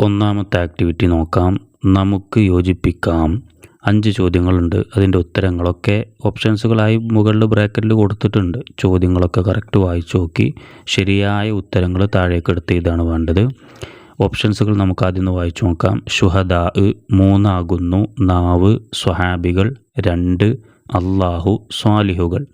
ഒന്നാമത്തെ ആക്ടിവിറ്റി നോക്കാം. നമുക്ക് യോജിപ്പിക്കാം. അഞ്ച് ചോദ്യങ്ങളുണ്ട്. അതിന്റെ ഉത്തരങ്ങളൊക്കെ ഓപ്ഷൻസുകളായി മുകളിൽ ബ്രാക്കറ്റിൽ കൊടുത്തിട്ടുണ്ട്. ചോദ്യങ്ങളൊക്കെ കറക്റ്റ് വായിച്ചു നോക്കി. ശരിയായ ഉത്തരങ്ങൾ താഴേക്ക് എടുത്ത് ഇതാണ് വേണ്ടത്. ഓപ്ഷൻസുകൾ നമുക്ക് ആദ്യം ഒന്ന് വായിച്ചു നോക്കാം. ഷുഹദാ മൂന്നാകുന്നു. നാവ് സ്വഹാബികൾ. രണ്ട് അള്ളാഹു സ്വാലിഹുകൾ.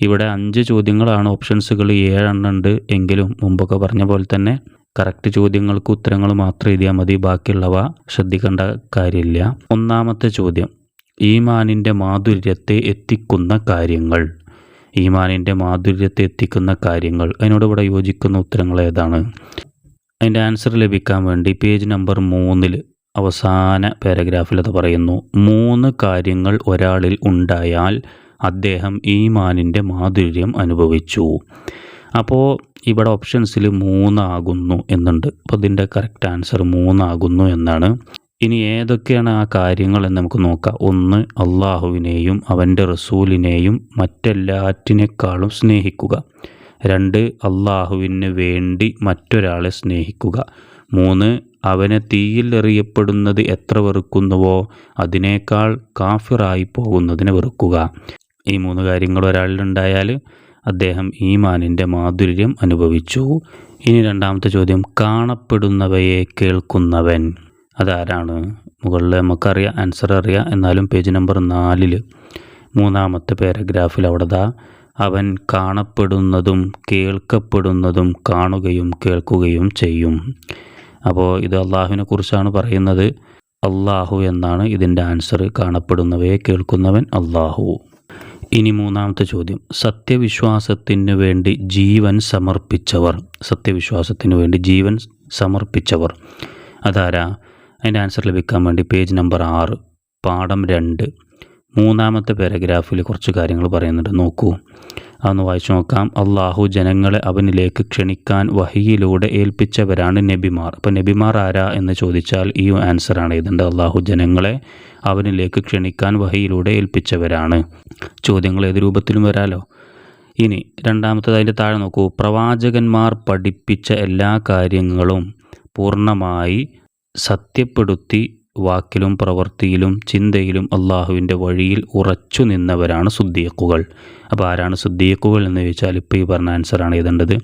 ഇവിടെ അഞ്ച് ചോദ്യങ്ങളാണ് ഓപ്ഷൻസുകൾ ഏഴെണ്ണം ഉണ്ട്. എങ്കിലും മുമ്പൊക്കെ പറഞ്ഞ പോലെ തന്നെ കറക്റ്റ് ചോദ്യങ്ങൾക്ക് ഉത്തരങ്ങൾ മാത്രം എഴുതിയാൽ മതി. ബാക്കിയുള്ളവ ശ്രദ്ധിക്കേണ്ട കാര്യമില്ല. ഒന്നാമത്തെ ചോദ്യം. ഈമാനിന്റെ മാധുര്യത്തെ എത്തിക്കുന്ന കാര്യങ്ങൾ. ഈമാനിന്റെ മാധുര്യത്തെ എത്തിക്കുന്ന കാര്യങ്ങൾ. അതിനോട് ഇവിടെ യോജിക്കുന്ന ഉത്തരങ്ങൾ ഏതാണ്? അതിന്റെ ആൻസർ ലഭിക്കാൻ വേണ്ടി പേജ് നമ്പർ മൂന്നിൽ അവസാന പാരഗ്രാഫിൽ അത് പറയുന്നു. മൂന്ന് കാര്യങ്ങൾ ഒരാളിൽ ഉണ്ടായാൽ അദ്ദേഹം ഈമാനിന്റെ മാധുര്യം അനുഭവിച്ചു. അപ്പോൾ ഇവിടെ ഓപ്ഷൻസിൽ മൂന്നാകുന്നു എന്നുണ്ട്. അപ്പോൾ ഇതിന്റെ കറക്റ്റ് ആൻസർ മൂന്നാകുന്നു എന്നാണ്. ഇനി ഏതൊക്കെയാണ് ആ കാര്യങ്ങൾ എന്ന് നമുക്ക് നോക്കാം. ഒന്ന് അള്ളാഹുവിനെയും അവന്റെ റസൂലിനെയും മറ്റെല്ലാറ്റിനേക്കാളും സ്നേഹിക്കുക. രണ്ട് അള്ളാഹുവിന് വേണ്ടി മറ്റൊരാളെ സ്നേഹിക്കുക. മൂന്ന് അവനെ തീയിൽ എറിയപ്പെടുന്നത് എത്ര വെറുക്കുന്നുവോ അതിനേക്കാൾ കാഫിറായി പോകുന്നതിനെ വെറുക്കുക. ഈ മൂന്ന് കാര്യങ്ങൾ ഒരാളിലുണ്ടായാൽ അദ്ദേഹം ഈമാനിന്റെ മാധുര്യം അനുഭവിച്ചു. ഇനി രണ്ടാമത്തെ ചോദ്യം കാണപ്പെടുന്നവയെ കേൾക്കുന്നവൻ. അതാരാണ്? മുകളിൽ നമുക്കറിയാം ആൻസർ അറിയാം. എന്നാലും പേജ് നമ്പർ നാലിൽ മൂന്നാമത്തെ പാരഗ്രാഫിൽ അവിടെ ദാ അവൻ കാണപ്പെടുന്നതും കേൾക്കപ്പെടുന്നതും കാണുകയും കേൾക്കുകയും ചെയ്യും. അപ്പോൾ ഇത് അള്ളാഹുവിനെ കുറിച്ചാണ് പറയുന്നത്. അള്ളാഹു എന്നാണ് ഇതിന്റെ ആൻസർ കാണപ്പെടുന്നവയെ കേൾക്കുന്നവൻ അള്ളാഹു. ഇനി മൂന്നാമത്തെ ചോദ്യം. സത്യവിശ്വാസത്തിന് വേണ്ടി ജീവൻ സമർപ്പിച്ചവർ. സത്യവിശ്വാസത്തിന് വേണ്ടി ജീവൻ സമർപ്പിച്ചവർ. അതാരാ? അതിന്റെ ആൻസർ ലഭിക്കാൻ വേണ്ടി പേജ് നമ്പർ ആറ് പാഠം രണ്ട്. മൂന്നാമത്തെ പാരഗ്രാഫിൽ കുറച്ച് കാര്യങ്ങൾ പറയുന്നുണ്ട്. നോക്കൂ. അതൊന്ന് വായിച്ചു നോക്കാം. അള്ളാഹു ജനങ്ങളെ അവനിലേക്ക് ക്ഷണിക്കാൻ വഹിയിലൂടെ ഏൽപ്പിച്ചവരാണ് നബിമാർ. അപ്പോൾ നബിമാർ ആരാ എന്ന് ചോദിച്ചാൽ ഈ ആൻസറാണ് ഇതുണ്ട്. അള്ളാഹു ജനങ്ങളെ അവനിലേക്ക് ക്ഷണിക്കാൻ വഹിയിലൂടെ ഏൽപ്പിച്ചവരാണ്. ചോദ്യങ്ങൾ ഏത് രൂപത്തിലും വരാലോ? ഇനി രണ്ടാമത്തത് അതിന്റെ താഴെ നോക്കൂ. പ്രവാചകന്മാർ പഠിപ്പിച്ച എല്ലാ കാര്യങ്ങളും പൂർണമായി സത്യപ്പെടുത്തി വാക്കിലും പ്രവൃത്തിയിലും ചിന്തയിലും അള്ളാഹുവിന്റെ വഴിയിൽ ഉറച്ചു നിന്നവരാണ് സുദ്ദീഖുകൾ. അപ്പോൾ ആരാണ് സുദ്ദീഖുകൾ എന്ന് ചോദിച്ചാൽ ഇപ്പോൾ ഈ പറഞ്ഞ ആൻസറാണ് എഴുതേണ്ടത്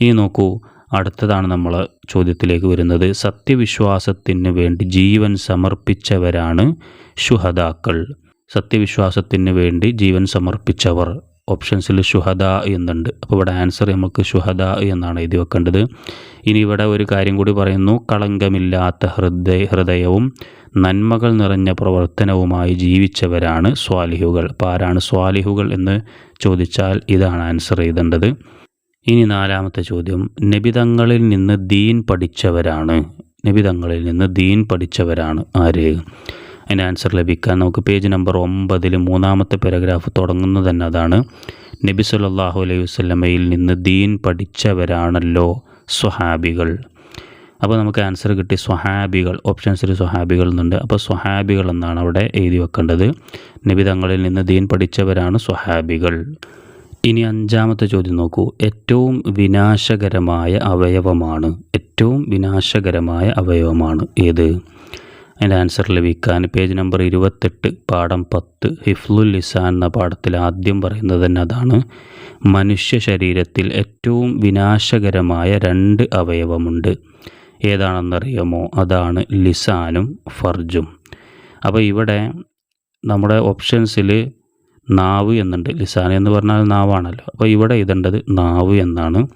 ഇനി നോക്കൂ അടുത്തതാണ് നമ്മൾ ചോദ്യത്തിലേക്ക് വരുന്നത്. സത്യവിശ്വാസത്തിന് വേണ്ടി ജീവൻ സമർപ്പിച്ചവരാണ് ശുഹദാക്കൾ. സത്യവിശ്വാസത്തിന് വേണ്ടി ജീവൻ സമർപ്പിച്ചവർ. ഓപ്ഷൻസിൽ ഷുഹദ എന്നുണ്ട്. അപ്പോൾ ഇവിടെ ആൻസർ നമുക്ക് ഷുഹദ എന്നാണ് എഴുതി വെക്കേണ്ടത്. ഇനി ഇവിടെ ഒരു കാര്യം കൂടി പറയുന്നു. കളങ്കമില്ലാത്ത ഹൃദയ ഹൃദയവും നന്മകൾ നിറഞ്ഞ പ്രവർത്തനവുമായി ജീവിച്ചവരാണ് സ്വാലിഹുകൾ. അപ്പോൾ ആരാണ് സ്വാലിഹുകൾ എന്ന് ചോദിച്ചാൽ ഇതാണ് ആൻസർ എഴുതേണ്ടത്. ഇനി നാലാമത്തെ ചോദ്യം. നബിതങ്ങളിൽ നിന്ന് ദീൻ പഠിച്ചവരാണ്. നിബിതങ്ങളിൽ നിന്ന് ദീൻ പഠിച്ചവരാണ് ആര്? അതിന്റെ ആൻസർ ലഭിക്കാൻ നമുക്ക് പേജ് നമ്പർ ഒമ്പതിൽ മൂന്നാമത്തെ പാരഗ്രാഫ് തുടങ്ങുന്നത് തന്നെ അതാണ്. നബി സല്ലല്ലാഹു അലൈഹി വസല്ലമയിൽ നിന്ന് ദീൻ പഠിച്ചവരാണല്ലോ സ്വഹാബികൾ. അപ്പോൾ നമുക്ക് ആൻസർ കിട്ടി സ്വഹാബികൾ. ഓപ്ഷൻസിൽ സ്വഹാബികൾ എന്നുണ്ട്. അപ്പോൾ സ്വഹാബികൾ എന്നാണ് അവിടെ എഴുതി വെക്കേണ്ടത്. നബി തങ്ങളിൽ നിന്ന് ദീൻ പഠിച്ചവരാണ് സ്വഹാബികൾ. ഇനി അഞ്ചാമത്തെ ചോദ്യം നോക്കൂ. ഏറ്റവും വിനാശകരമായ അവയവമാണ്. ഏറ്റവും വിനാശകരമായ അവയവമാണ് ഏത്? അതിന്റെ ആൻസർ ലഭിക്കാൻ പേജ് നമ്പർ ഇരുപത്തെട്ട് പാഠം പത്ത് ഹിഫ്ലുൽ ലിസാൻ എന്ന പാഠത്തിൽ ആദ്യം പറയുന്നത് തന്നെ അതാണ്. മനുഷ്യ ശരീരത്തിൽ ഏറ്റവും വിനാശകരമായ രണ്ട് അവയവമുണ്ട്. ഏതാണെന്നറിയാമോ? അതാണ് ലിസാനും ഫർജും. അപ്പോൾ ഇവിടെ നമ്മുടെ ഓപ്ഷൻസിൽ നാവ് എന്നുണ്ട്. ലിസാൻ എന്ന് പറഞ്ഞാൽ നാവാണല്ലോ. അപ്പോൾ ഇവിടെ ഇതേണ്ടത് നാവ് എന്നാണ്.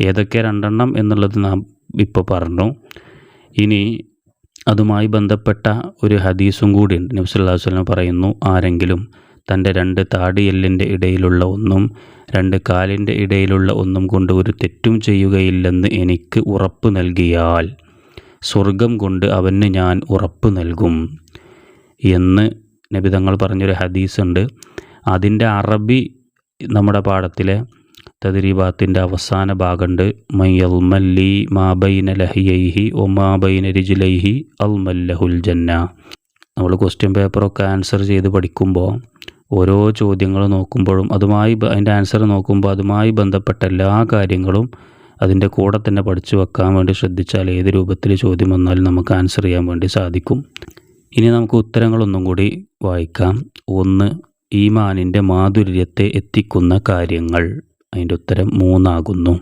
ഏതൊക്കെ രണ്ടെണ്ണം എന്നുള്ളത് നാം ഇപ്പോൾ പറഞ്ഞു. ഇനി അതുമായി ബന്ധപ്പെട്ട ഒരു ഹദീസും കൂടിയുണ്ട് അലൈഹി വസല്ലം പറയുന്നു ആരെങ്കിലും തന്റെ രണ്ട് താടിയെല്ലിന്റെ ഇടയിലുള്ള ഒന്നും രണ്ട് കാലിന്റെ ഇടയിലുള്ള ഒന്നും കൊണ്ട് ഒരു തെറ്റും ചെയ്യുകയില്ലെന്ന് എനിക്ക് ഉറപ്പ് നൽകിയാൽ സ്വർഗം കൊണ്ട് അവന് ഞാൻ ഉറപ്പ് നൽകും. എന്ന് നബി തങ്ങൾ പറഞ്ഞൊരു ഹദീസുണ്ട്. അതിന്റെ അറബി നമ്മുടെ പാഠത്തിലെ തദ്രീബാത്തിന്റെ അവസാന ഭാഗമുണ്ട് മയ്യൽമല്ലി മാബൈന ലഹിയൈഹി ഒമാബൈന രിജിലൈഹി അൽമല്ലഹുൽ ജന്ന. നമ്മൾ ക്വസ്റ്റ്യൻ പേപ്പറൊക്കെ ആൻസർ ചെയ്ത് പഠിക്കുമ്പോൾ ഓരോ ചോദ്യങ്ങൾ നോക്കുമ്പോഴും അതുമായി അതിന്റെ ആൻസർ നോക്കുമ്പോൾ അതുമായി ബന്ധപ്പെട്ട എല്ലാ കാര്യങ്ങളും അതിന്റെ കൂടെ തന്നെ പഠിച്ചു വെക്കാൻ വേണ്ടി ശ്രദ്ധിച്ചാൽ ഏത് രൂപത്തിൽ ചോദ്യം വന്നാലും നമുക്ക് ആൻസർ ചെയ്യാൻ വേണ്ടി സാധിക്കും. ഇനി നമുക്ക് ഉത്തരങ്ങളൊന്നും കൂടി വായിക്കാം. ഒന്ന് ഈമാനിന്റെ മാധുര്യത്തെ എത്തിക്കുന്ന കാര്യങ്ങൾ. അതിന്റെ ഉത്തരം മൂന്നാകുന്നു.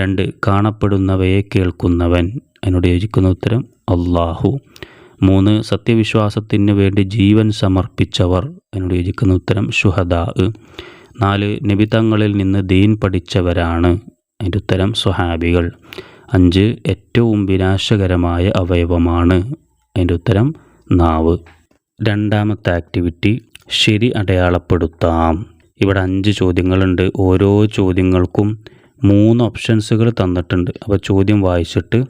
രണ്ട് കാണപ്പെടുന്നവയെ കേൾക്കുന്നവൻ. അതിനോട് യോജിക്കുന്ന ഉത്തരം അള്ളാഹു മൂന്ന് സത്യവിശ്വാസത്തിന് വേണ്ടി ജീവൻ സമർപ്പിച്ചവർ. അതിനോട് യോജിക്കുന്ന ഉത്തരം ഷുഹദാ നാല് നിബിതങ്ങളിൽ നിന്ന് ദീൻ പഠിച്ചവരാണ്. അതിന്റെ ഉത്തരം സ്വഹാബികൾ. അഞ്ച് ഏറ്റവും വിനാശകരമായ അവയവമാണ്. അതിന്റെ ഉത്തരം നാവ്. രണ്ടാമത്തെ ആക്ടിവിറ്റി ശരി അടയാളപ്പെടുത്താം. ഇവിടെ അഞ്ച് ചോദ്യങ്ങളുണ്ട്. ഓരോ ചോദ്യങ്ങൾക്കും മൂന്ന് ഓപ്ഷൻസുകൾ തന്നിട്ടുണ്ട്. അപ്പോൾ ചോദ്യം വായിച്ചിട്ട്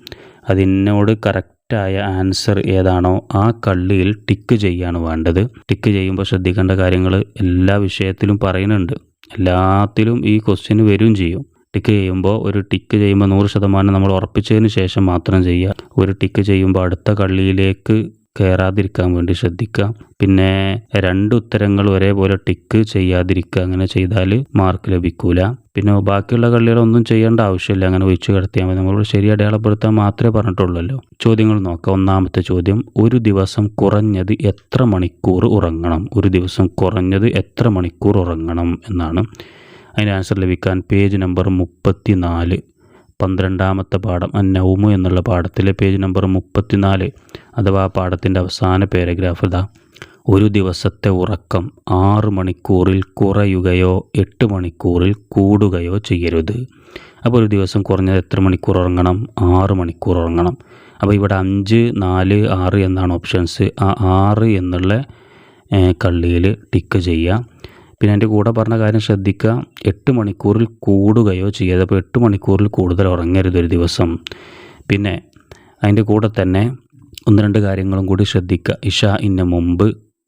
അതിനോട് കറക്റ്റായ ആൻസർ ഏതാണോ ആ കള്ളിയിൽ ടിക്ക് ചെയ്യാണ് വേണ്ടത്. ടിക്ക് ചെയ്യുമ്പോൾ ശ്രദ്ധിക്കേണ്ട കാര്യങ്ങൾ എല്ലാ വിഷയത്തിലും പറയുന്നുണ്ട്. എല്ലാത്തിലും ഈ ക്വസ്റ്റ്യൻ വരും ചെയ്യും. ടിക്ക് ചെയ്യുമ്പോൾ ഒരു ടിക്ക് ചെയ്യുമ്പോൾ നൂറ് ശതമാനം നമ്മൾ ഉറപ്പിച്ചതിന് ശേഷം മാത്രം ചെയ്യുക. ഒരു ടിക്ക് ചെയ്യുമ്പോൾ അടുത്ത കള്ളിയിലേക്ക് കയറാതിരിക്കാൻ വേണ്ടി ശ്രദ്ധിക്കുക. പിന്നെ രണ്ട് ഉത്തരങ്ങൾ ഒരേപോലെ ടിക്ക് ചെയ്യാതിരിക്കുക. അങ്ങനെ ചെയ്താൽ മാർക്ക് ലഭിക്കൂല. പിന്നെ ബാക്കിയുള്ള കള്ളികളൊന്നും ചെയ്യേണ്ട ആവശ്യമില്ല. അങ്ങനെ ഒഴിച്ചു കിടത്തിയാൽ മതി. നമ്മൾ ശരി അടയാളപ്പെടുത്താൻ മാത്രമേ പറഞ്ഞിട്ടുള്ളല്ലോ. ചോദ്യങ്ങൾ നോക്കാം. ഒന്നാമത്തെ ചോദ്യം ഒരു ദിവസം കുറഞ്ഞത് എത്ര മണിക്കൂർ ഉറങ്ങണം? ഒരു ദിവസം കുറഞ്ഞത് എത്ര മണിക്കൂർ ഉറങ്ങണം? എന്നാണ്. അതിന് ആൻസർ ലഭിക്കാൻ പേജ് നമ്പർ മുപ്പത്തി പന്ത്രണ്ടാമത്തെ പാഠം അന്നൗമു എന്നുള്ള പാഠത്തിലെ പേജ് നമ്പർ മുപ്പത്തിനാല് അഥവാ പാഠത്തിന്റെ അവസാന പാരഗ്രാഫ് ഇതാ. ഒരു ദിവസത്തെ ഉറക്കം ആറ് മണിക്കൂറിൽ കുറയുകയോ എട്ട് മണിക്കൂറിൽ കൂടുകയോ ചെയ്യരുത്. അപ്പോൾ ഒരു ദിവസം കുറഞ്ഞത് എത്ര മണിക്കൂർ ഉറങ്ങണം? ആറ് മണിക്കൂർ ഉറങ്ങണം. അപ്പോൾ ഇവിടെ അഞ്ച് നാല് ആറ് എന്നാണ് ഓപ്ഷൻസ് ആ ആറ് എന്നുള്ള കള്ളിയിൽ ടിക്ക് ചെയ്യുക. പിന്നെ എന്റെ കൂടെ പറഞ്ഞ കാര്യം ശ്രദ്ധിക്കുക. എട്ട് മണിക്കൂറിൽ കൂടുകയോ ചെയ്യാതെ അപ്പോൾ എട്ട് മണിക്കൂറിൽ കൂടുതൽ ഉറങ്ങരുത് ഒരു ദിവസം. പിന്നെ അതിന്റെ കൂടെ തന്നെ ഒന്ന് രണ്ട് കാര്യങ്ങളും കൂടി ശ്രദ്ധിക്കുക. ഇഷ ഇന്ന മുമ്പ്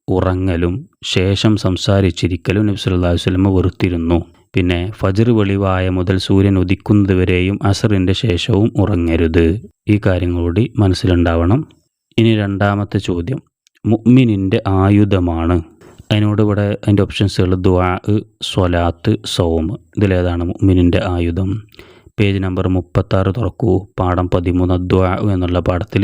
ഉറങ്ങലും ശേഷം സംസാരിച്ചിരിക്കലും നബി സല്ലല്ലാഹു അലൈഹി വസല്ലം വെറുത്തിരുന്നു. പിന്നെ ഫജർ വെളിവായ മുതൽ സൂര്യൻ ഉദിക്കുന്നതുവരെയും അസറിന്റെ ശേഷവും ഉറങ്ങരുത്. ഈ കാര്യങ്ങൾ കൂടി മനസ്സിലുണ്ടാവണം. ഇനി രണ്ടാമത്തെ ചോദ്യം. മുഅ്മിനിന്റെ ആയുധമാണ്. അതിനോട് ഇവിടെ അതിന്റെ ഓപ്ഷൻസുകൾ ദുആ സ്വലാത്ത് സോം ഇതിലേതാണ് മുഅ്മിനിന്റെ ആയുധം. പേജ് നമ്പർ മുപ്പത്താറ് തുറക്കൂ. പാഠം പതിമൂന്ന് ദ്വാ എന്നുള്ള പാഠത്തിൽ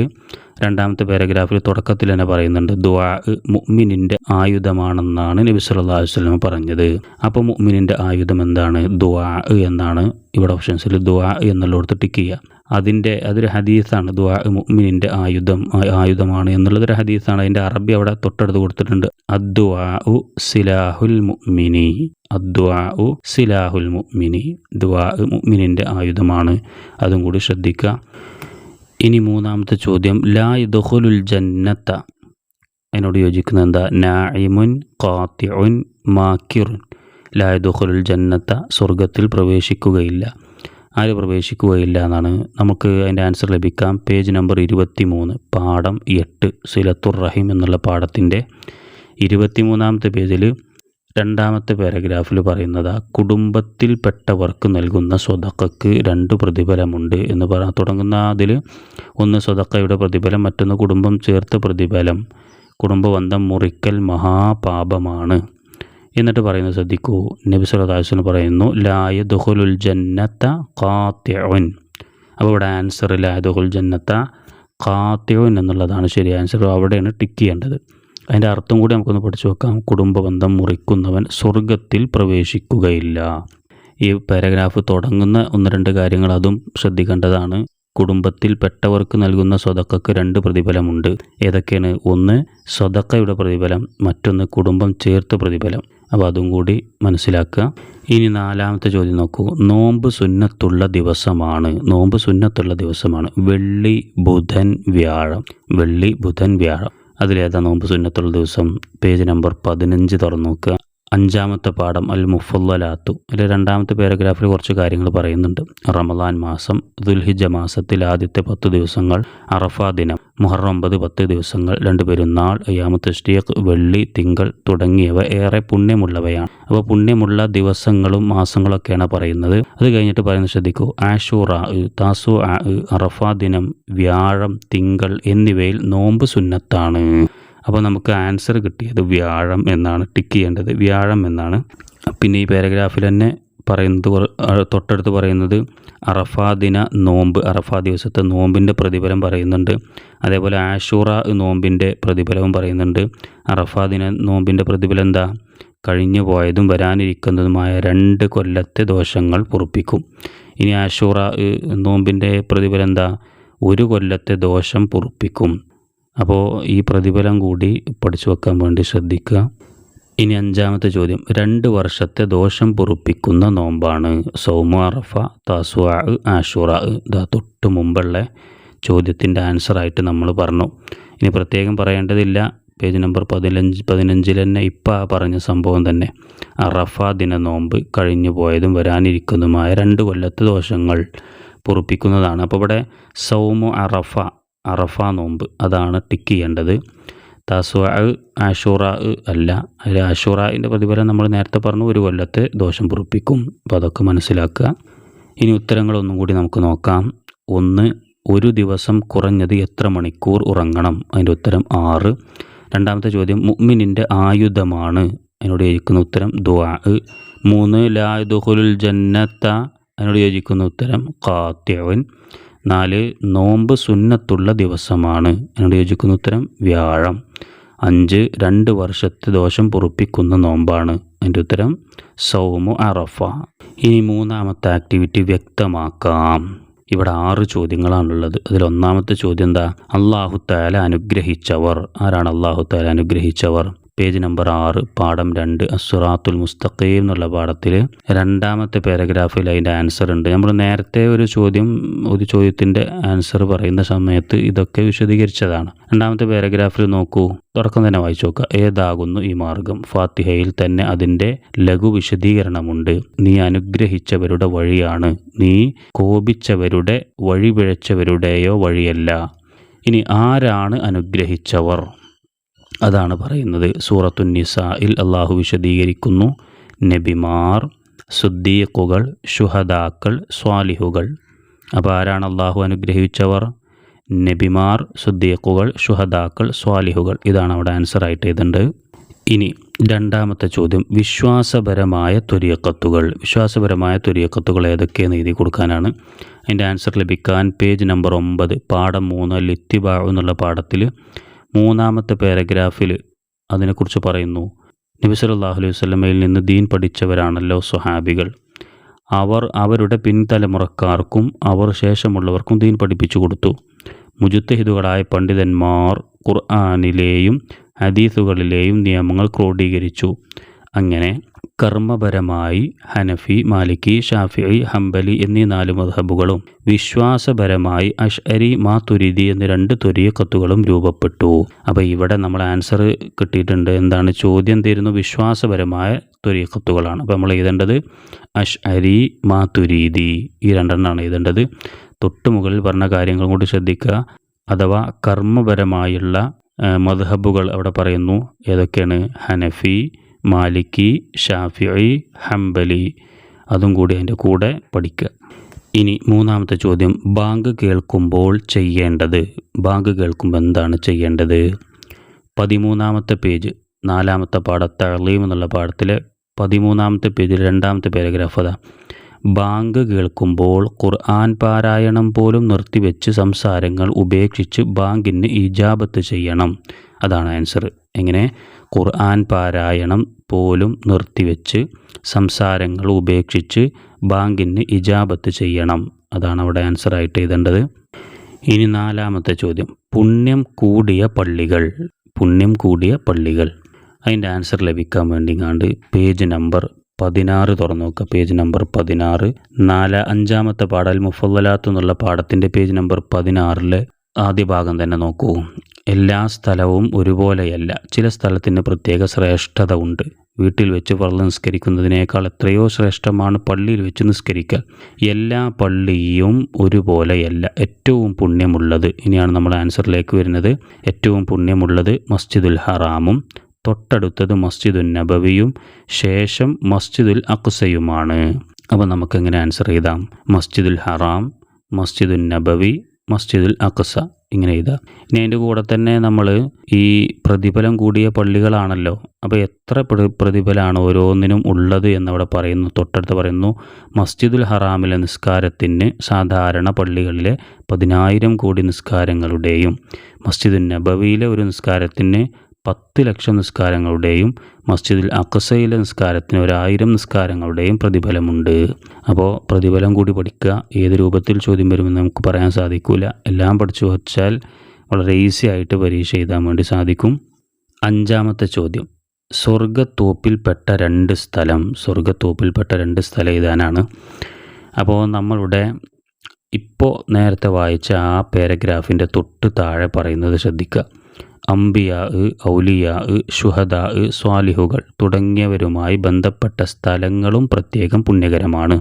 രണ്ടാമത്തെ പാരഗ്രാഫിൽ തുടക്കത്തിൽ തന്നെ പറയുന്നുണ്ട് ദുആ മുഅ്മിനിന്റെ ആയുധമാണെന്നാണ് നബി സല്ലല്ലാഹു അലൈഹി വസല്ലം പറഞ്ഞത്. അപ്പോൾ മുഅ്മിനിന്റെ ആയുധം എന്താണ്? ദുആ എന്നാണ് ഇവിടെ ഓപ്ഷൻസിൽ ദുആ എന്നുള്ളിടത്ത് ടിക്ക് ചെയ്യുക. അതിന്റെ അതൊരു ഹദീസാണ് ദുആ മുഅ്മിനിന്റെ ആയുധം ആയുധമാണ് എന്നുള്ളതൊരു ഹദീസാണ്. അതിന്റെ അറബി അവിടെ തൊട്ടടുത്ത് കൊടുത്തിട്ടുണ്ട് അദ്ദുആ സിലാഹുൽ മുഅ്മിനി ഉ സിലാഹുൽ മുഅ്മിനി ദുആ മുഅ്മിനിന്റെ ആയുധമാണ്. അതും കൂടി ശ്രദ്ധിക്കുക. ഇനി മൂന്നാമത്തെ ചോദ്യം ലാ ദുഹുലുൽ ജന്നത്ത. അതിനോട് യോജിക്കുന്നത് എന്താ? നായിമുൻ കാത്തിഉൻ മാക്കിറുൻ. ലാ ദുഹുലുൽ ജന്നത്ത സ്വർഗത്തിൽ പ്രവേശിക്കുകയില്ല. ആര് പ്രവേശിക്കുകയില്ല എന്നാണ് നമുക്ക് അതിന്റെ ആൻസർ ലഭിക്കാം. പേജ് നമ്പർ ഇരുപത്തി മൂന്ന് പാഠം എട്ട് സിലത്തുർ റഹീം എന്നുള്ള പാഠത്തിന്റെ ഇരുപത്തി മൂന്നാമത്തെ പേജിൽ രണ്ടാമത്തെ പാരഗ്രാഫിൽ പറയുന്നത് കുടുംബത്തിൽപ്പെട്ടവർക്ക് നൽകുന്ന സ്വതക്കക്ക് രണ്ട് പ്രതിഫലമുണ്ട് എന്ന് പറ തുടങ്ങുന്ന അതിൽ ഒന്ന് സ്വതക്കയുടെ പ്രതിഫലം മറ്റൊന്ന് കുടുംബം ചേർത്ത് പ്രതിഫലം. കുടുംബബന്ധം മുറിക്കൽ മഹാപാപമാണ്. എന്നിട്ട് പറയുന്നത് ശ്രദ്ധിക്കൂ. നബി സല്ലല്ലാഹു പറയുന്നു ലായ ദുഹുലുൽ ജന്നത്ത കാത്യവൻ അപ്പോൾ ഇവിടെ ആൻസർ ലായ ദുഹുൽ ജന്നത്ത കാത്യവൻ എന്നുള്ളതാണ് ശരി ആൻസർ അവിടെയാണ് ടിക്ക് ചെയ്യേണ്ടത്. അതിന്റെ അർത്ഥം കൂടി നമുക്കൊന്ന് പഠിച്ചു വെക്കാം കുടുംബബന്ധം മുറിക്കുന്നവൻ സ്വർഗത്തിൽ പ്രവേശിക്കുകയില്ല. ഈ പാരഗ്രാഫ് തുടങ്ങുന്ന ഒന്ന് രണ്ട് കാര്യങ്ങൾ അതും ശ്രദ്ധിക്കേണ്ടതാണ്. കുടുംബത്തിൽ പെട്ടവർക്ക് നൽകുന്ന സ്വതക്കക്ക് രണ്ട് പ്രതിഫലമുണ്ട്. ഏതൊക്കെയാണ്? ഒന്ന് സ്വതക്കയുടെ പ്രതിഫലം. മറ്റൊന്ന് കുടുംബം ചേർത്ത പ്രതിഫലം. അപ്പോൾ അതും കൂടി മനസ്സിലാക്കുക. ഇനി നാലാമത്തെ ചോദ്യം നോക്കൂ. നോമ്പ് സുന്നത്തുള്ള ദിവസമാണ്. നോമ്പ് സുന്നത്തുള്ള ദിവസമാണ്. വെള്ളി ബുധൻ വ്യാഴം. വെള്ളി ബുധൻ വ്യാഴം. അതിലേതാ നോമ്പ് സുന്നത്തുള്ള ദിവസം. പേജ് നമ്പർ പതിനഞ്ച് തുറന്നു നോക്കുക. അഞ്ചാമത്തെ പാഠം അൽ മുഫല്ലലാത്തു അതിൽ രണ്ടാമത്തെ പാരഗ്രാഫിൽ കുറച്ച് കാര്യങ്ങൾ പറയുന്നുണ്ട്. റമദാൻ മാസം ദുൽഹിജ മാസത്തിൽ ആദ്യത്തെ പത്ത് ദിവസങ്ങൾ അറഫ ദിനം മുഹറം ഒമ്പത് പത്ത് ദിവസങ്ങൾ രണ്ട് പെരുന്നാൾ അയ്യാമത്ത് തഷ്ടിയഖ് വെള്ളി തിങ്കൾ തുടങ്ങിയവ ഏറെ പുണ്യമുള്ളവയാണ്. അപ്പോൾ പുണ്യമുള്ള ദിവസങ്ങളും മാസങ്ങളൊക്കെയാണ് പറയുന്നത്. അത് കഴിഞ്ഞിട്ട് പറയുന്നത് ശ്രദ്ധിക്കൂ. ആഷൂറ താസു അറഫ ദിനം വ്യാഴം തിങ്കൾ എന്നിവയിൽ നോമ്പ് സുന്നത്താണ്. അപ്പോൾ നമുക്ക് ആൻസർ കിട്ടിയത് വ്യാഴം എന്നാണ് ടിക്ക് ചെയ്യേണ്ടത് വ്യാഴം എന്നാണ്. പിന്നെ ഈ പാരഗ്രാഫിൽ തന്നെ പറയുന്നത് തൊട്ടടുത്ത് പറയുന്നത് അറഫാ ദിന നോമ്പ് അറഫാ ദിവസത്തെ നോമ്പിന്റെ പ്രതിഫലം പറയുന്നുണ്ട്. അതേപോലെ ആഷൂറ നോമ്പിന്റെ പ്രതിഫലവും പറയുന്നുണ്ട്. അറഫാ ദിന നോമ്പിന്റെ പ്രതിഫലം എന്താ? കഴിഞ്ഞു പോയതും വരാനിരിക്കുന്നതുമായ രണ്ട് കൊല്ലത്തെ ദോഷങ്ങൾ പൊറുപ്പിക്കും. ഇനി ആഷൂറ നോമ്പിന്റെ പ്രതിഫലം എന്താ? ഒരു കൊല്ലത്തെ ദോഷം പൊറുപ്പിക്കും. അപ്പോൾ ഈ പ്രതിഫലം കൂടി പഠിച്ചു വെക്കാൻ വേണ്ടി ശ്രദ്ധിക്കുക. ഇനി അഞ്ചാമത്തെ ചോദ്യം. രണ്ട് വർഷത്തെ ദോഷം പൊറുപ്പിക്കുന്ന നോമ്പാണ് സൗമ അറഫ താസുആ ആഷുറ. ഇതാ തൊട്ട് മുമ്പുള്ള ചോദ്യത്തിന്റെ ആൻസറായിട്ട് നമ്മൾ പറഞ്ഞു. ഇനി പ്രത്യേകം പറയേണ്ടതില്ല. പേജ് നമ്പർ പതിനഞ്ച് പതിനഞ്ചിൽ തന്നെ ഇപ്പം പറഞ്ഞ സംഭവം തന്നെ. അറഫ ദിന നോമ്പ് കഴിഞ്ഞു പോയതും വരാനിരിക്കുന്നതുമായ രണ്ട് കൊല്ലത്തെ ദോഷങ്ങൾ പൊറുപ്പിക്കുന്നതാണ്. അപ്പോൾ ഇവിടെ സൗമു അറഫ അറഫ നോമ്പ് അതാണ് ടിക്ക് ചെയ്യേണ്ടത്. തസ്വ ആഷുറ അല്ല. അതിൽ ആഷുറന്റെ പ്രതിഫലം നമ്മൾ നേരത്തെ പറഞ്ഞു ഒരു കൊല്ലത്തെ ദോഷം പൊറുപ്പിക്കും. അപ്പോൾ അതൊക്കെ മനസ്സിലാക്കുക. ഇനി ഉത്തരങ്ങളൊന്നും കൂടി നമുക്ക് നോക്കാം. ഒന്ന് ഒരു ദിവസം കുറഞ്ഞത് എത്ര മണിക്കൂർ ഉറങ്ങണം? അതിന്റെ ഉത്തരം ആറ്. രണ്ടാമത്തെ ചോദ്യം മുഅ്മിനിന്റെ ആയുധമാണ്. അതിനോട് യോജിക്കുന്ന ഉത്തരം ദുആ മൂന്ന് ലാ ദുഹുലുൽ ജന്നത്ത. അതിനോട് യോജിക്കുന്ന ഉത്തരം ഖാത്യവൻ നാല് നോമ്പ് സുന്നത്തുള്ള ദിവസമാണ്. എന്നോട് യോജിക്കുന്ന ഉത്തരം വ്യാഴം. അഞ്ച് രണ്ട് വർഷത്തെ ദോഷം പൊറുപ്പിക്കുന്ന നോമ്പാണ്. അതിന്റെ ഉത്തരം സൗമു അറഫ. ഇനി മൂന്നാമത്തെ ആക്ടിവിറ്റി വ്യക്തമാക്കാം. ഇവിടെ ആറ് ചോദ്യങ്ങളാണുള്ളത്. അതിൽ ഒന്നാമത്തെ ചോദ്യം എന്താ? അള്ളാഹു താല അനുഗ്രഹിച്ചവർ. ആരാണ് അള്ളാഹു താല അനുഗ്രഹിച്ചവർ? പേജ് നമ്പർ ആറ് പാഠം രണ്ട് അസുറാത്തുൽ മുസ്തഖീം എന്നുള്ള പാഠത്തിൽ രണ്ടാമത്തെ പാരഗ്രാഫിൽ അതിന്റെ ആൻസർ ഉണ്ട്. നമ്മൾ നേരത്തെ ഒരു ചോദ്യം ഒരു ചോദ്യത്തിന്റെ ആൻസർ പറയുന്ന സമയത്ത് ഇതൊക്കെ വിശദീകരിച്ചതാണ്. രണ്ടാമത്തെ പാരഗ്രാഫിൽ നോക്കൂ. തുടക്കം തന്നെ വായിച്ചു നോക്കുക. ഏതാകുന്നു ഈ മാർഗം? ഫാത്തിഹയിൽ തന്നെ അതിന്റെ ലഘു വിശദീകരണമുണ്ട്. നീ അനുഗ്രഹിച്ചവരുടെ വഴിയാണ്. നീ കോപിച്ചവരുടെ വഴിപിഴച്ചവരുടെയോ വഴിയല്ല. ഇനി ആരാണ് അനുഗ്രഹിച്ചവർ? അതാണ് പറയുന്നത്. സൂറത്തു നിസായിൽ അള്ളാഹു വിശദീകരിക്കുന്നു. നബിമാർ സുദ്ദീഖുകൾ ഷുഹദാക്കൾ സ്വാലിഹുകൾ. അപ്പോൾ ആരാണ് അള്ളാഹു അനുഗ്രഹിച്ചവർ? നബിമാർ സുദ്ദീഖുകൾ ഷുഹദാക്കൾ സ്വാലിഹുകൾ. ഇതാണ് അവിടെ ആൻസർ ആയിട്ട് എഴുതേണ്ടത്. ഇനി രണ്ടാമത്തെ ചോദ്യം. വിശ്വാസപരമായ തുരിയക്കത്തുകൾ വിശ്വാസപരമായ തുരിയക്കത്തുകൾ ഏതൊക്കെയെന്ന് എഴുതി കൊടുക്കാനാണ്. അതിന്റെ ആൻസർ ലഭിക്കാൻ പേജ് നമ്പർ ഒമ്പത് പാഠം മൂന്ന് ലിത്തിബാ എന്നുള്ള പാഠത്തിൽ മൂന്നാമത്തെ പാരഗ്രാഫിൽ അതിനെക്കുറിച്ച് പറയുന്നു. നബി അലൈഹി വസല്ലമയിൽ നിന്ന് ദീൻ പഠിച്ചവരാണല്ലോ സ്വഹാബികൾ. അവർ അവരുടെ പിൻതലമുറക്കാർക്കും അവർ ശേഷമുള്ളവർക്കും ദീൻ പഠിപ്പിച്ചു കൊടുത്തു. മുജുത്തഹിദുകളായ പണ്ഡിതന്മാർ ഖുർആാനിലെയും ഹദീസുകളിലെയും നിയമങ്ങൾ ക്രോഡീകരിച്ചു. അങ്ങനെ കർമ്മപരമായി ഹനഫി മാലിക്കി ഷാഫിഇ ഹംബലി എന്നീ നാല് മദ്ഹബുകളും വിശ്വാസപരമായി അഷ്അരി മാതുരിദി എന്ന രണ്ട് ത്വരീക്കത്തുകളും രൂപപ്പെട്ടു. അപ്പോൾ ഇവിടെ നമ്മൾ ആൻസർ കിട്ടിയിട്ടുണ്ട്. എന്താണ്? ചോദ്യം തരുന്നു വിശ്വാസപരമായ ത്വരീക്കത്തുകളാണ് അപ്പോൾ നമ്മൾ എഴുതേണ്ടത് അഷ്അരി മാതുരീദി ഈ രണ്ടെണ്ണമാണ് എഴുതേണ്ടത്. തൊട്ട് മുകളിൽ പറഞ്ഞ കാര്യങ്ങളും കൂടി ശ്രദ്ധിക്കുക. അഥവാ കർമ്മപരമായുള്ള മദ്ഹബുകൾ അവിടെ പറയുന്നു. ഏതൊക്കെയാണ്? ഹനഫി മാലിക്കി ഷാഫിഇ ഹംബലി അതും കൂടി അതിന്റെ കൂടെ പഠിക്കുക. ഇനി മൂന്നാമത്തെ ചോദ്യം ബാങ്ക് കേൾക്കുമ്പോൾ ചെയ്യേണ്ടത്? ബാങ്ക് കേൾക്കുമ്പോൾ എന്താണ് ചെയ്യേണ്ടത്? പതിമൂന്നാമത്തെ പേജ് നാലാമത്തെ പാഠത്തെ അളീം എന്നുള്ള പാഠത്തിലെ പതിമൂന്നാമത്തെ പേജിൽ രണ്ടാമത്തെ പാരഗ്രാഫ് അതാ. ബാങ്ക് കേൾക്കുമ്പോൾ ഖുർആൻ പാരായണം പോലും നിർത്തിവെച്ച് സംസാരങ്ങൾ ഉപേക്ഷിച്ച് ബാങ്കിന് ഇജാബത്ത് ചെയ്യണം. അതാണ് ആൻസർ എങ്ങനെ? ഖുർആൻ പാരായണം പോലും നിർത്തിവെച്ച് സംസാരങ്ങൾ ഉപേക്ഷിച്ച് ബാങ്കിന് ഇജാബത്ത് ചെയ്യണം. അതാണ് അവിടെ ആൻസർ ആയിട്ട് എഴുതേണ്ടത്. ഇനി നാലാമത്തെ ചോദ്യം. പുണ്യം കൂടിയ പള്ളികൾ. പുണ്യം കൂടിയ പള്ളികൾ. അതിന്റെ ആൻസർ ലഭിക്കാൻ വേണ്ടി കണ്ട് പേജ് നമ്പർ പതിനാറ് തുറന്നു നോക്കുക. പേജ് നമ്പർ പതിനാറ്. നാല് അഞ്ചാമത്തെ പാടൽ മുഫല്ലലാത്ത് എന്നുള്ള പാഠത്തിന്റെ പേജ് നമ്പർ പതിനാറിലെ ആദ്യ ഭാഗം തന്നെ നോക്കൂ. എല്ലാ സ്ഥലവും ഒരുപോലെയല്ല. ചില സ്ഥലത്തിന് പ്രത്യേക ശ്രേഷ്ഠത ഉണ്ട്. വീട്ടിൽ വെച്ച് പള്ളി നിസ്കരിക്കുന്നതിനേക്കാൾ എത്രയോ ശ്രേഷ്ഠമാണ് പള്ളിയിൽ വെച്ച് നിസ്കരിക്കൽ. എല്ലാ പള്ളിയും ഒരുപോലെയല്ല. ഏറ്റവും പുണ്യമുള്ളത് ഇനിയാണ് നമ്മൾ ആൻസറിലേക്ക് വരുന്നത് ഏറ്റവും പുണ്യമുള്ളത് മസ്ജിദുൽ ഹറാമും തൊട്ടടുത്തത് മസ്ജിദുൽ നബവിയും ശേഷം മസ്ജിദുൽ അക്സയുമാണ്. അപ്പോൾ നമുക്കെങ്ങനെ ആൻസർ ചെയ്താം മസ്ജിദുൽ ഹറാം മസ്ജിദുൽ നബവി മസ്ജിദുൽ അക്സ ഇങ്ങനെ എഴുതാം ഇനി അതിന്റെ കൂടെ തന്നെ നമ്മൾ ഈ പ്രതിഫലം കൂടിയ പള്ളികളാണല്ലോ. അപ്പോൾ എത്ര പ്ര- പ്രതിഫലമാണ് ഓരോന്നിനും ഉള്ളത് എന്നവിടെ പറയുന്നു. തൊട്ടടുത്ത് പറയുന്നു മസ്ജിദുൽ ഹറാമിലെ നിസ്കാരത്തിന് സാധാരണ പള്ളികളിലെ പതിനായിരം കോടി നിസ്കാരങ്ങളുടെയും മസ്ജിദുൻ നബവിയിലെ ഒരു നിസ്കാരത്തിന് പത്ത് ലക്ഷം നിസ്കാരങ്ങളുടെയും മസ്ജിദിൽ അക്സയിലെ നിസ്കാരത്തിന് ഒരായിരം നിസ്കാരങ്ങളുടെയും പ്രതിഫലമുണ്ട്. അപ്പോൾ പ്രതിഫലം കൂടി പഠിക്കുക. ഏത് രൂപത്തിൽ ചോദ്യം വരുമെന്ന് നമുക്ക് പറയാൻ സാധിക്കില്ല എല്ലാം പഠിച്ചു വച്ചാൽ വളരെ ഈസി ആയിട്ട് പരീക്ഷ എഴുതാൻ വേണ്ടി സാധിക്കും. അഞ്ചാമത്തെ ചോദ്യം. സ്വർഗത്തോപ്പിൽപ്പെട്ട രണ്ട് സ്ഥലം സ്വർഗത്തോപ്പിൽപ്പെട്ട രണ്ട് സ്ഥലം എഴുതാനാണ്. അപ്പോൾ നമ്മളുടെ ഇപ്പോൾ നേരത്തെ വായിച്ച ആ പാരഗ്രാഫിന്റെ തൊട്ട് താഴെ പറയുന്നത് ശ്രദ്ധിക്കുക. അംബിയാ ഔലിയാ ഷുഹദാ സ്വാലിഹുകൾ തുടങ്ങിയവരുമായി ബന്ധപ്പെട്ട സ്ഥലങ്ങളും പ്രത്യേകം പുണ്യകരമാണ്.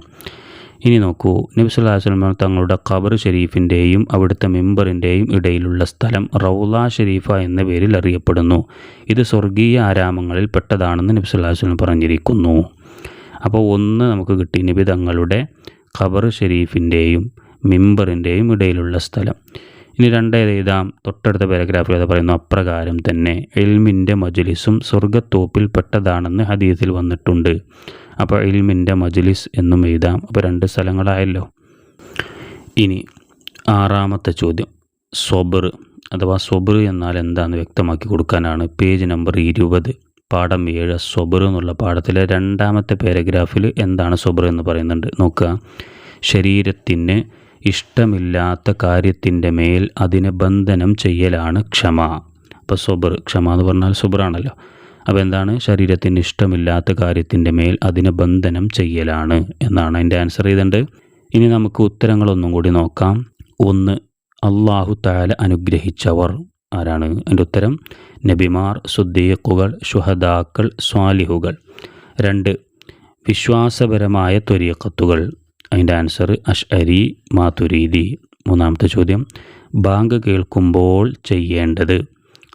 ഇനി നോക്കൂ നബി സല്ലല്ലാഹു അലൈഹി വസല്ലം തങ്ങളുടെ ഖബർ ഷെരീഫിന്റെയും അവിടുത്തെ മെമ്പറിന്റെയും ഇടയിലുള്ള സ്ഥലം റൗല ഷെരീഫ എന്ന പേരിൽ അറിയപ്പെടുന്നു. ഇത് സ്വർഗീയ ആരാമങ്ങളിൽ പെട്ടതാണെന്ന് നബി സല്ലല്ലാഹു അലൈഹി വസല്ലം പറഞ്ഞിരിക്കുന്നു. അപ്പോൾ ഒന്ന് നമുക്ക് കിട്ടി നബി തങ്ങളുടെ ഖബർ ഷെരീഫിന്റെയും മെമ്പറിന്റെയും ഇടയിലുള്ള സ്ഥലം. ഇനി രണ്ടേത് എഴുതാം തൊട്ടടുത്ത പാരഗ്രാഫിൽ അത് പറയുന്നു അപ്രകാരം തന്നെ എൽമിന്റെ മജ്ലിസും സ്വർഗത്തോപ്പിൽ പെട്ടതാണെന്ന് ഹദീസിൽ വന്നിട്ടുണ്ട്. അപ്പോൾ എൽമിന്റെ മജ്ലിസ് എന്നും എഴുതാം. അപ്പോൾ രണ്ട് സ്ഥലങ്ങളായല്ലോ. ഇനി ആറാമത്തെ ചോദ്യം. സ്വബർ അഥവാ സ്വബർ എന്നാൽ എന്താണെന്ന് വ്യക്തമാക്കി കൊടുക്കാനാണ് പേജ് നമ്പർ ഇരുപത് പാഠം ഏഴ് സ്വബർ എന്നുള്ള പാഠത്തിലെ രണ്ടാമത്തെ പാരഗ്രാഫിൽ എന്താണ് സ്വബർ എന്ന് പറയുന്നുണ്ട്. നോക്കുക. ശരീരത്തിന് ഇഷ്ടമില്ലാത്ത കാര്യത്തിന്റെ മേൽ അതിനെ ബന്ധനം ചെയ്യലാണ് ക്ഷമ. അപ്പോൾ സുബർ ക്ഷമ എന്ന് പറഞ്ഞാൽ സുബറാണല്ലോ. അപ്പോൾ എന്താണ്? ശരീരത്തിന് ഇഷ്ടമില്ലാത്ത കാര്യത്തിന്റെ മേൽ അതിനെ ബന്ധനം ചെയ്യലാണ് എന്നാണ് അതിന്റെ ആൻസർ ചെയ്തിട്ടുണ്ട്. ഇനി നമുക്ക് ഉത്തരങ്ങളൊന്നും കൂടി നോക്കാം. ഒന്ന് അള്ളാഹു താല അനുഗ്രഹിച്ചവർ. ആരാണ് എന്റെ ഉത്തരം? നബിമാർ സുദ്ദീഖുകൾ ഷുഹദാക്കൾ സ്വാലിഹുകൾ. രണ്ട് വിശ്വാസപരമായ ത്വരീഖത്തുകൾ. അതിന്റെ ആൻസർ അഷ്അരി മാതുരീതി മൂന്നാമത്തെ ചോദ്യം ബാങ്ക് കേൾക്കുമ്പോൾ ചെയ്യേണ്ടത്.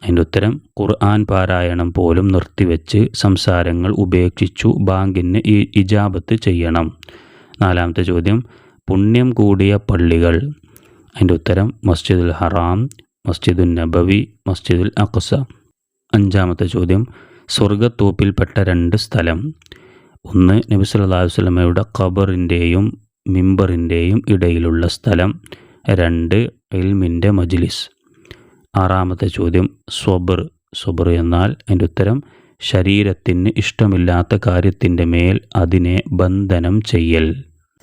അതിന്റെ ഉത്തരം ഖുർആൻ പാരായണം പോലും നിർത്തിവെച്ച് സംസാരങ്ങൾ ഉപേക്ഷിച്ചു ബാങ്കിന് ഇജാബത്ത് ചെയ്യണം. നാലാമത്തെ ചോദ്യം പുണ്യം കൂടിയ പള്ളികൾ. അതിന്റെ ഉത്തരം മസ്ജിദുൽ ഹറാം മസ്ജിദുൽ നബവി മസ്ജിദുൽ അഖ്സ. അഞ്ചാമത്തെ ചോദ്യം സ്വർഗത്തോപ്പിൽപ്പെട്ട രണ്ട് സ്ഥലം. ഒന്ന് നബി അലൈഹി വസല്ലമയുടെ ഖബറിന്റെയും മിമ്പറിന്റെയും ഇടയിലുള്ള സ്ഥലം രണ്ട് ഇൽമിന്റെ മജ്ലിസ്. ആറാമത്തെ ചോദ്യം സ്വബർ. സ്വബർ എന്നാൽ എന്റെ ഉത്തരം ശരീരത്തിന് ഇഷ്ടമില്ലാത്ത കാര്യത്തിന്റെ മേൽ അതിനെ ബന്ധനം ചെയ്യൽ.